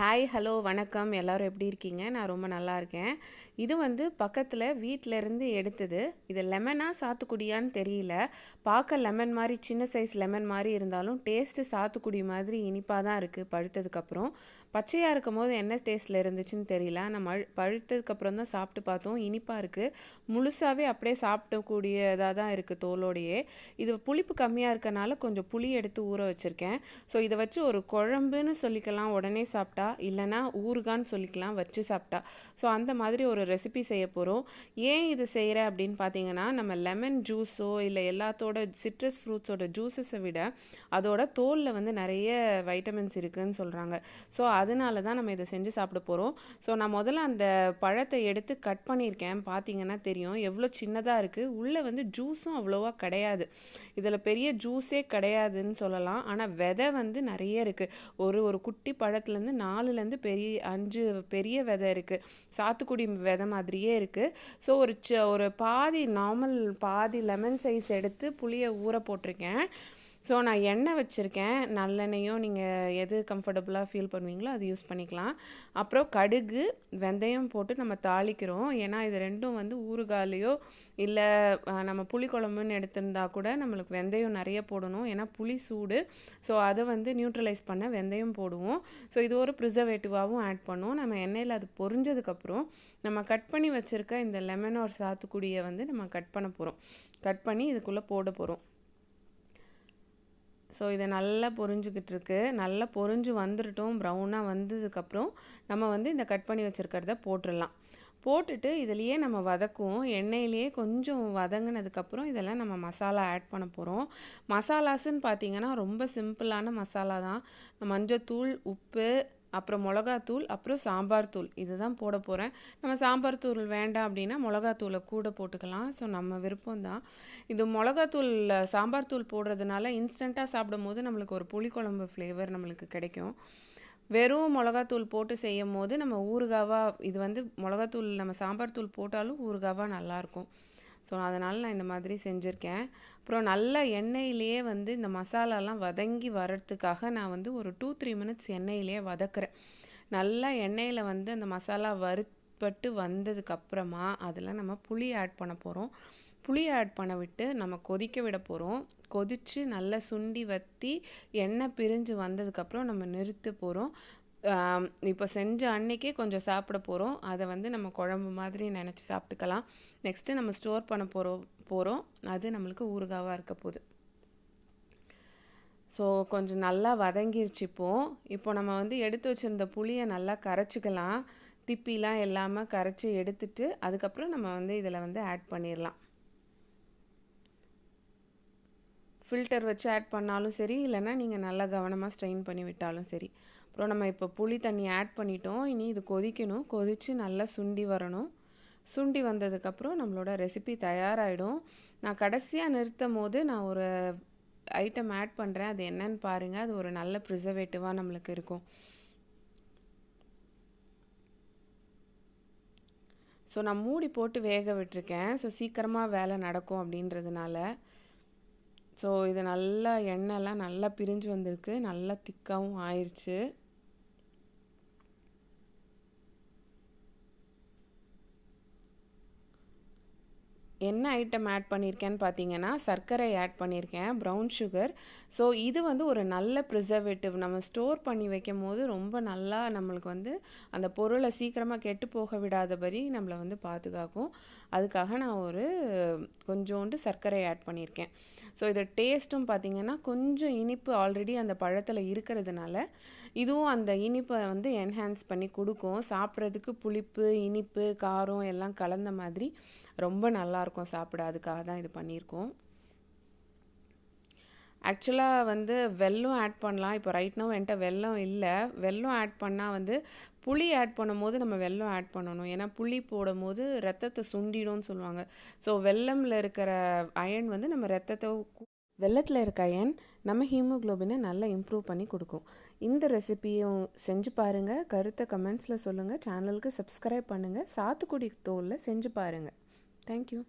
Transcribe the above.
Hi hello வணக்கம். எல்லோரும் எப்படி இருக்கீங்க? நான் ரொம்ப நல்லா இருக்கேன். இது வந்து பக்கத்தில் வீட்டிலேருந்து எடுத்தது. இது லெமனாக சாத்துக்குடியான்னு தெரியல. பார்க்க லெமன் மாதிரி சின்ன சைஸ் லெமன் மாதிரி இருந்தாலும் டேஸ்ட்டு சாத்துக்குடி மாதிரி இனிப்பாக தான் இருக்குது பழுத்ததுக்கப்புறம் பச்சையாக இருக்கும் போது என்ன டேஸ்ட்டில் இருந்துச்சுன்னு தெரியல. நம்ம பழுத்ததுக்கப்புறம் தான் சாப்பிட்டு பார்த்தோம். இனிப்பாக இருக்குது முழுசாகவே அப்படியே சாப்பிடக்கூடியதாக தான் இருக்குது தோலோடையே. இது புளிப்பு கம்மியாக இருக்கனால கொஞ்சம் புளி எடுத்து ஊற வச்சுருக்கேன். ஸோ இதை வச்சு ஒரு குழம்புன்னு சொல்லிக்கலாம். உடனே சாப்பிட்டா. சாப்பிட்டா இல்லைனா ஊறுகான்னு சொல்லிக்கலாம். வச்சு சாப்பிட்டா. ஸோ அந்த மாதிரி ஒரு ரெசிபி செய்ய போகிறோம் ஏன் இது செய்கிற அப்படின்னு பார்த்தீங்கன்னா நம்ம லெமன் ஜூஸோ இல்லை எல்லாத்தோட சிட்ரஸ் ஃப்ரூட்ஸோட ஜூஸஸை விட அதோட தோலில் வந்து நிறைய வைட்டமின்ஸ் இருக்குதுன்னு சொல்கிறாங்க ஸோ அதனால தான் நம்ம இதை செஞ்சு சாப்பிட போகிறோம் ஸோ நான் முதல்ல அந்த பழத்தை எடுத்து கட் பண்ணியிருக்கேன். பார்த்தீங்கன்னா தெரியும். எவ்வளோ சின்னதாக இருக்குது உள்ளே வந்து ஜூஸும் அவ்வளோவா கிடையாது. இதில் பெரிய ஜூஸே கிடையாதுன்னு சொல்லலாம். ஆனால் விதை வந்து நிறைய இருக்குது ஒரு ஒரு குட்டி பழத்துலேருந்து நாலுலேருந்து பெரிய அஞ்சு பெரிய விதை இருக்குது சாத்துக்குடி விதை மாதிரியே இருக்குது ஸோ ஒரு ச ஒரு பாதி நார்மல் பாதி லெமன் சைஸ் எடுத்து புளியை ஊற போட்டிருக்கேன். ஸோ நான் எண்ணெய் வச்சுருக்கேன். நல்லெண்ணெயும் நீங்கள் எது கம்ஃபர்டபுளாக ஃபீல் பண்ணுவீங்களோ அது யூஸ் பண்ணிக்கலாம். அப்புறம் கடுகு வெந்தயம் போட்டு நம்ம தாளிக்கிறோம். ஏன்னா இது ரெண்டும் வந்து ஊறுகாலையோ இல்லை நம்ம புளி குழம்புன்னு எடுத்திருந்தா கூட நம்மளுக்கு வெந்தயம் நிறைய போடணும். ஏன்னா புளி சூடு. ஸோ அதை வந்து நியூட்ரலைஸ் பண்ண வெந்தயம் போடுவோம். ஸோ இது ஒரு ப்ரிசர்வேட்டிவாகவும் ஆட் பண்ணுவோம் நம்ம எண்ணெயில் அது பொரிஞ்சதுக்கப்புறம் நம்ம கட் பண்ணி வச்சுருக்க இந்த லெமன் ஒரு சாத்துக்குடியை வந்து நம்ம கட் பண்ண போகிறோம் கட் பண்ணி இதுக்குள்ளே போட போகிறோம் ஸோ இதை நல்லா பொறிஞ்சிக்கிட்டு இருக்கு. நல்லா பொரிஞ்சு வந்துட்டோம் ப்ரௌனாக வந்ததுக்கப்புறம் நம்ம வந்து இந்த கட் பண்ணி வச்சுருக்கிறத போட்டுடலாம் போட்டுட்டு இதுலேயே நம்ம வதக்குவோம். எண்ணெயிலேயே கொஞ்சம் வதங்கினதுக்கப்புறம் இதெல்லாம் நம்ம மசாலா ஆட் பண்ண போகிறோம் மசாலாஸுன்னு பார்த்தீங்கன்னா ரொம்ப சிம்பிளான மசாலா தான். மஞ்சத்தூள் உப்பு அப்புறம் மிளகாத்தூள் அப்புறம் சாம்பார் தூள். இதுதான் போட போகிறேன் நம்ம சாம்பார் தூள் வேண்டாம் அப்படின்னா மிளகாத்தூளை கூட போட்டுக்கலாம். ஸோ நம்ம விருப்பம் தான் இது மிளகாத்தூள் சாம்பார் தூள் போடுறதுனால இன்ஸ்டண்ட்டாக சாப்பிடும் போது நம்மளுக்கு ஒரு புளிக்குழம்பு ஃப்ளேவர் நம்மளுக்கு கிடைக்கும். வெறும் மிளகாத்தூள் போட்டு செய்யும் போது நம்ம ஊறுகாவாக இது வந்து மிளகாத்தூள் நம்ம சாம்பார் தூள் போட்டாலும் ஊறுகாவாக நல்லாயிருக்கும் ஸோ அதனால் நான் இந்த மாதிரி செஞ்சுருக்கேன். அப்புறம் நல்ல எண்ணெயிலேயே வந்து இந்த மசாலாலாம் வதங்கி வர்றதுக்காக நான் வந்து ஒரு டூ த்ரீ மினிட்ஸ் எண்ணெயிலேயே வதக்குறேன். நல்லா எண்ணெயில் வந்து அந்த மசாலா வறுப்பட்டு வந்ததுக்கப்புறமா அதில் நம்ம புளி ஆட் பண்ண போகிறோம் புளி ஆட் பண்ண விட்டு நம்ம கொதிக்க விட போகிறோம் கொதித்து நல்லா சுண்டி வற்றி எண்ணெய் பிரிஞ்சு வந்ததுக்கப்புறம் நம்ம நிறுத்த போகிறோம் இப்போ செஞ்ச அன்னைக்கே கொஞ்சம் சாப்பிட போகிறோம் அதை வந்து நம்ம குழம்பு மாதிரி நினச்சி சாப்பிட்டுக்கலாம். நெக்ஸ்ட்டு நம்ம ஸ்டோர் பண்ண போகிறோம் போகிறோம் அது நம்மளுக்கு ஊறுகாவாக இருக்க போகுது. ஸோ கொஞ்சம் நல்லா வதங்கிருச்சு இப்போது இப்போ நம்ம வந்து எடுத்து வச்சுருந்த புளியை நல்லா கரைச்சிக்கலாம். திப்பிலாம் எல்லாமே கரைச்சி எடுத்துட்டு அதுக்கப்புறம் நம்ம வந்து இதில் வந்து ஆட் பண்ணிடலாம். ஃபில்டர் வச்சு ஆட் பண்ணாலும் சரி இல்லைன்னா நீங்கள் நல்லா கவனமாக ஸ்ட்ரெயின் பண்ணி விட்டாலும் சரி. அப்புறம் நம்ம இப்போ புளி தண்ணி ஆட் பண்ணிட்டோம். இனி இது கொதிக்கணும். கொதித்து நல்லா சுண்டி வரணும். சுண்டி வந்ததுக்கப்புறம் நம்மளோட ரெசிபி தயாராகிடும் நான் கடைசியாக நிறுத்தும் போது நான் ஒரு ஐட்டம் ஆட் பண்ணுறேன் அது என்னன்னு பாருங்கள் அது ஒரு நல்ல ப்ரிசர்வேட்டிவாக நம்மளுக்கு இருக்கும். ஸோ நான் மூடி போட்டு வேக விட்டுருக்கேன். ஸோ சீக்கிரமாக வேலை நடக்கும் அப்படின்றதுனால ஸோ இது நல்லா எண்ணெய்லாம் நல்லா பிரிஞ்சு வந்திருக்கு. நல்லா திக்காகவும் ஆயிடுச்சு என்ன ஐட்டம் ஆட் பண்ணியிருக்கேன்னு பார்த்தீங்கன்னா சர்க்கரை ஆட் பண்ணியிருக்கேன் ப்ரௌன் சுகர் ஸோ இது வந்து ஒரு நல்ல ப்ரிசர்வேட்டிவ் நம்ம ஸ்டோர் பண்ணி வைக்கும் போது ரொம்ப நல்லா நம்மளுக்கு வந்து அந்த பொருளை சீக்கிரமாக கெட்டு போக விடாதபடி நம்மளை வந்து பாதுகாக்கும். அதுக்காக நான் ஒரு கொஞ்சோண்டு சர்க்கரை ஆட் பண்ணியிருக்கேன் ஸோ இது டேஸ்ட்டும் பார்த்திங்கன்னா கொஞ்சம் இனிப்பு ஆல்ரெடி அந்த பழத்தில் இருக்கிறதுனால இதுவும் அந்த இனிப்பை வந்து என்ஹான்ஸ் பண்ணி கொடுக்கும். சாப்பிட்றதுக்கு புளிப்பு இனிப்பு காரம் எல்லாம் கலந்த மாதிரி ரொம்ப நல்லாயிருக்கும் சாப்பிட. அதுக்காக தான் இது பண்ணியிருக்கோம். ஆக்சுவலாக வந்து வெல்லம் ஆட் பண்ணலாம். இப்போ ரைட் நோ என்கிட்ட வெல்லம் இல்லை. வெல்லம் ஆட் பண்ணால் வந்து புளி ஆட் பண்ணும்போது நம்ம வெல்லம் ஆட் பண்ணணும். ஏன்னா புளி போடும் போது ரத்தத்தை சுண்டிடும்னு சொல்லுவாங்க. ஸோ வெள்ளமில் இருக்கிற அயன் வந்து நம்ம ரத்தத்தை வெள்ளத்தில் இருக்க அயன் நம்ம ஹீமோக்ளோபினை நல்லா இம்ப்ரூவ் பண்ணி கொடுக்கும். இந்த ரெசிபியும் செஞ்சு பாருங்கள் கருத்தை கமெண்ட்ஸில் சொல்லுங்கள் சேனலுக்கு சப்ஸ்கிரைப் பண்ணுங்கள் சாத்துக்குடி தோலில் செஞ்சு பாருங்கள் தேங்க்யூ